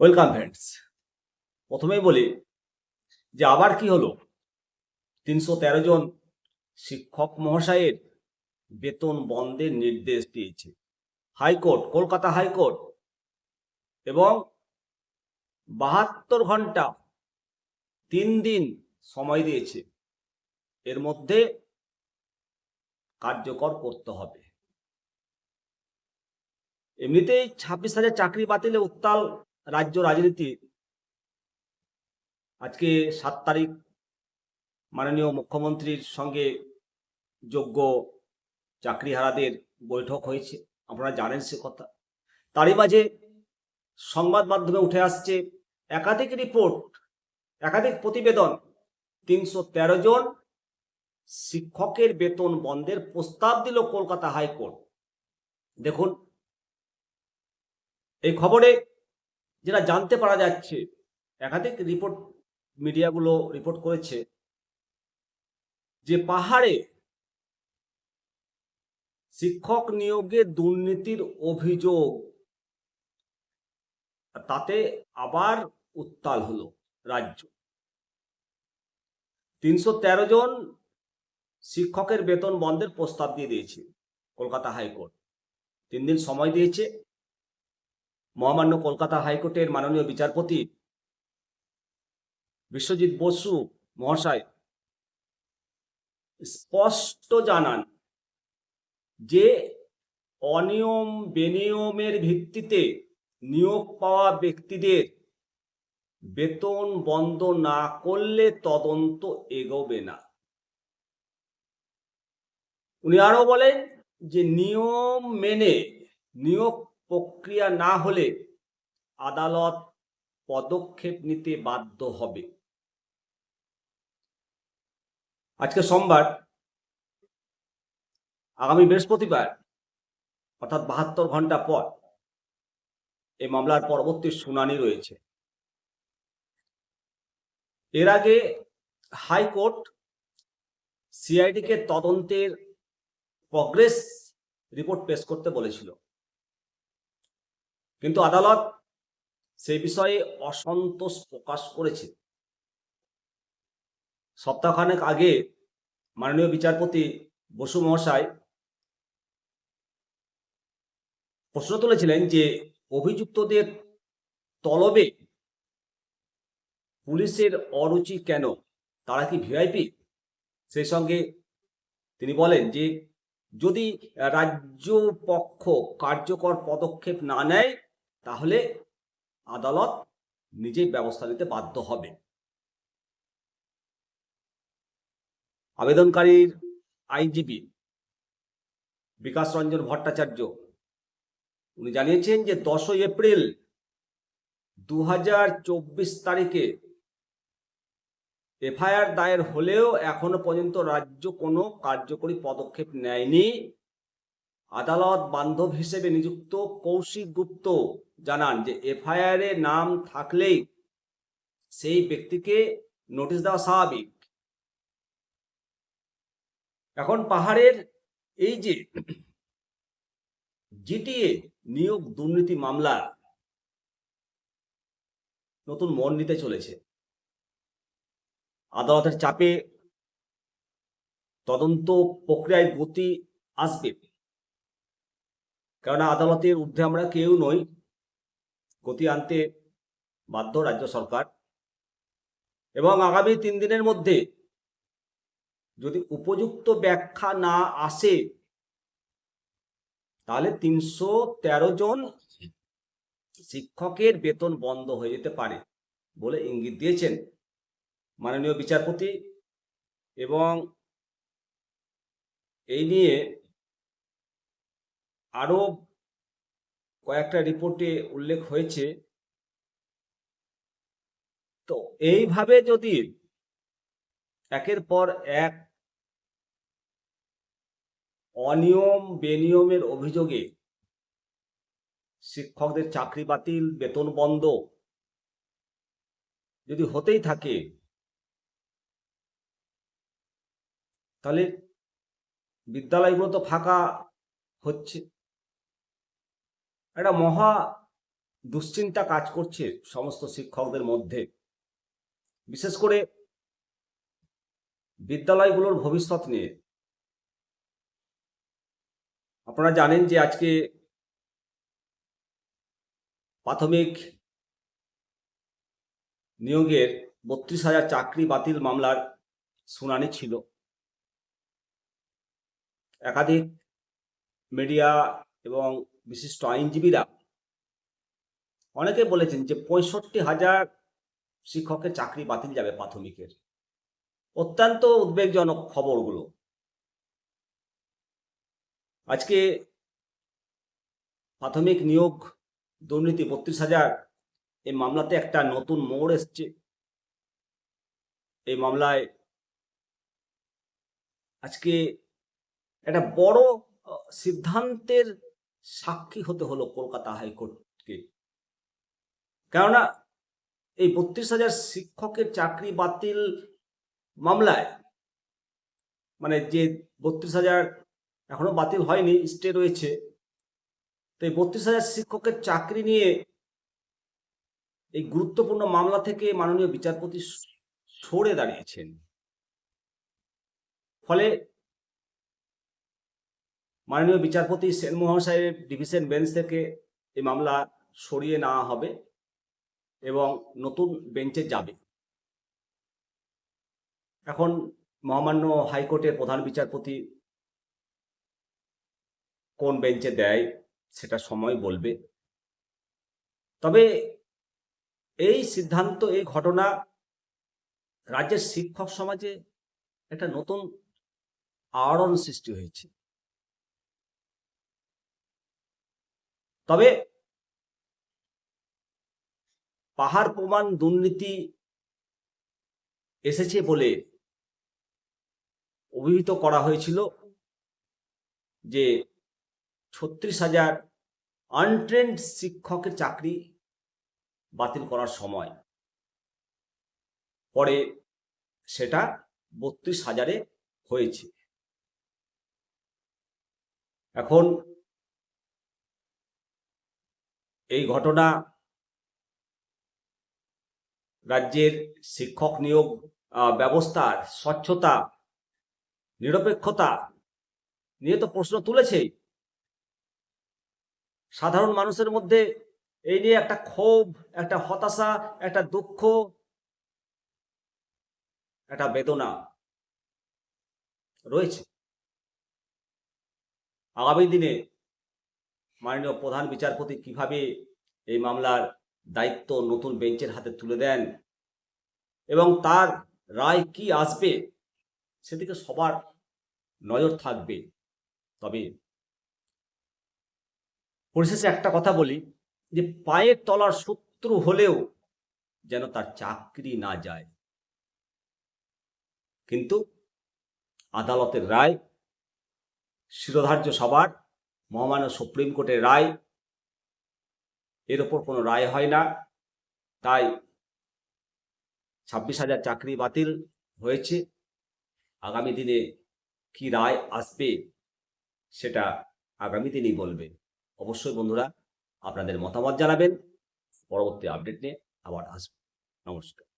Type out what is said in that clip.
Welcome friends প্রথমেই বলি যে আবার কি হলো? তিনশো তেরো জন শিক্ষক মহাশয়ের বেতন বন্ধের নির্দেশ দিয়েছে। হাইকোর্ট, কলকাতা হাইকোর্ট এবং বাহাত্তর ঘণ্টা তিন দিন সময় দিয়েছে। এর মধ্যে কার্যকর করতে হবে। এমনিতেই ছাব্বিশ হাজার চাকরি বাতিলে উত্তাল রাজ্য রাজনীতি। আজকে সাত তারিখ মাননীয় মুখ্যমন্ত্রীর সঙ্গে যোগ্য চাকরিহারাদের বৈঠক হয়েছে। আপনারা জানেন সে কথা। তারই মাঝে সংবাদ মাধ্যমে উঠে আসছে একাধিক রিপোর্ট, একাধিক প্রতিবেদন। তিনশো তেরো জন শিক্ষকের বেতন বন্ধের প্রস্তাব দিল কলকাতা হাইকোর্ট। দেখুন, এই খবরে যেটা জানতে পারা যাচ্ছে, একাধিক রিপোর্ট মিডিয়াগুলো রিপোর্ট করেছে যে পাহাড়ে শিক্ষক নিয়োগে দুর্নীতির অভিযোগ। তাতে আবার উত্তাল হলো রাজ্য। তিনশো তেরো জন শিক্ষকের বেতন বন্ধের প্রস্তাব দিয়ে দিয়েছে কলকাতা হাইকোর্ট। তিন দিন সময় দিয়েছে। মহামান্য কলকাতা হাইকোর্টের মাননীয় বিচারপতি বিশ্বজিৎ বসু মহাশয় স্পষ্ট জানান যে অনিয়ম বেনিয়মের ভিত্তিতে নিয়োগ পাওয়া ব্যক্তিদের বেতন বন্ধ না করলে তদন্ত এগোবে না। উনি আরও বলেন যে নিয়ম মেনে নিয়োগ প্রক্রিয়া না হলে আদালত পদক্ষেপ নিতে বাধ্য হবে। আজকে সোমবার, আগামী বৃহস্পতিবার, অর্থাৎ বাহাত্তর ঘণ্টা পর এই মামলার পরবর্তী শুনানি রয়েছে। এর আগে হাইকোর্ট সিআইডিকে তদন্তের প্রগ্রেস রিপোর্ট পেশ করতে বলেছিল। কিন্তু আদালত সেই বিষয়ে অসন্তোষ প্রকাশ করেছে। সপ্তাহখানেক আগে মাননীয় বিচারপতি বসু মহাশয় প্রশ্ন তুলেছিলেন যে অভিযুক্তদের তলবে পুলিশের অরুচি কেন? তারা কি ভিআইপি? সেই সঙ্গে তিনি বলেন যে যদি রাজ্য পক্ষ কার্যকর পদক্ষেপ না নেয় তাহলে আদালত নিজেই ব্যবস্থা নিতে বাধ্য হবে। আবেদনকারীর আইনজীবী বিকাশ রঞ্জন ভট্টাচার্য, উনি জানিয়েছেন যে দশই এপ্রিল দু হাজার চব্বিশ তারিখে এফআইআর দায়ের হলেও এখনও পর্যন্ত রাজ্য কোনো কার্যকরী পদক্ষেপ নেয়নি। আদালত বান্ধব হিসেবে নিযুক্ত কৌশিক গুপ্ত জানান যে এফআইআর নাম থাকলেই সেই ব্যক্তিকে নোটিশ দেওয়া স্বাভাবিক। এখন পাহাড়ের এই যে জিটিএ নিয়োগ দুর্নীতি মামলা নতুন মন নিতে চলেছে। আদালতের চাপে তদন্ত প্রক্রিয়ায় গতি আসবে। কেননা আদালতের ঊর্ধ্বে আমরা কেউ নই। গতি আনতে বাধ্য রাজ্য সরকার। এবং আগামী তিন দিনের মধ্যে যদি উপযুক্ত ব্যাখ্যা না আসে, তাহলে তিনশো তেরো জন শিক্ষকের বেতন বন্ধ হয়ে যেতে পারে বলে ইঙ্গিত দিয়েছেন মাননীয় বিচারপতি। এবং এই নিয়ে আরও কয়েকটা রিপোর্টে উল্লেখ হয়েছে। তো এইভাবে যদি একের পর এক অনিয়ম বেনিয়মের অভিযোগে শিক্ষকদের চাকরি বাতিল, বেতন বন্ধ যদি হতেই থাকে, তাহলে বিদ্যালয়গুলো তো ফাঁকা হচ্ছে। একটা মহা দুশ্চিন্তা কাজ করছে সমস্ত শিক্ষকদের মধ্যে। বিশেষ করে বিদ্যালয়গুলোর ভবিষ্যৎ নিয়ে। আপনারা জানেন যে আজকে প্রাথমিক নিয়োগের বত্রিশ হাজার চাকরি বাতিল মামলার শুনানি ছিল। একাধিক মিডিয়া এবং বিশিষ্ট আইনজীবীরা অনেকে বলেছেন যে পঁয়ষট্টি হাজার শিক্ষকের চাকরি বাতিল যাবে প্রাথমিকের। অত্যন্ত উদ্বেগজনক খবরগুলো। আজকে প্রাথমিক নিয়োগ দুর্নীতি বত্রিশ হাজার, এই মামলাতে একটা নতুন মোড় এসছে। এই মামলায় আজকে একটা বড় সিদ্ধান্তের সাক্ষী হতে হলো কলকাতা হাইকোর্টকে। কেননা এই বত্রিশ হাজার শিক্ষকের চাকরি বাতিল মামলায় মানে যে বত্রিশ হাজার এখনও বাতিল হয়নি, স্টে রয়েছে, তো এই বত্রিশ হাজার শিক্ষকের চাকরি নিয়ে এই গুরুত্বপূর্ণ মামলা থেকে মাননীয় বিচারপতি সরে দাঁড়িয়েছেন। ফলে মাননীয় বিচারপতি সেনমোহন সাহেব ডিভিশন বেঞ্চ থেকে এই মামলা সরিয়ে নেওয়া হবে এবং নতুন বেঞ্চে যাবে। এখন মহামান্য হাইকোর্টের প্রধান বিচারপতি কোন বেঞ্চে দেয় সেটা সময় বলবে। তবে এই সিদ্ধান্ত, এই ঘটনা রাজ্যের শিক্ষক সমাজে একটা নতুন আড়ন সৃষ্টি হয়েছে। তবে পাহাড় প্রমাণ দুর্নীতি এসেছে বলে অভিহিত করা হয়েছিল যে ছত্রিশ হাজার আনট্রেন্ড শিক্ষকের চাকরি বাতিল করার সময়। পরে সেটা বত্রিশ হাজারে হয়েছে। এখন এই ঘটনা রাজ্যের শিক্ষক নিয়োগ ব্যবস্থার স্বচ্ছতা, নিরপেক্ষতা নিয়ে তো প্রশ্ন তুলেছেই। সাধারণ মানুষের মধ্যে এই নিয়ে একটা ক্ষোভ, একটা হতাশা, একটা দুঃখ, একটা বেদনা রয়েছে। আগামী দিনে মাননীয় প্রধান বিচারপতি কীভাবে এই মামলার দায়িত্ব নতুন বেঞ্চের হাতে তুলে দেন? এবং তার রায় কি আসবে? সেদিকে সবার নজর থাকবে। তবে পরিশেষে একটা কথা বলি, যে পায়ের তলার শত্রু হলেও যেন তার চাকরি না যায়। কিন্তু আদালতের রায় শিরোধার্য সবার মহামান্য সুপ্রিম কোর্টের রায়। এর ওপর কোনো রায় হয় না। তাই ছাব্বিশ হাজার চাকরি বাতিল হয়েছে। আগামী দিনে কি রায় আসবে সেটা আগামী দিনই বলবে। অবশ্যই বন্ধুরা, আপনাদের মতামত জানাবেন। পরবর্তী আপডেট নিয়ে আবার আসবে। নমস্কার।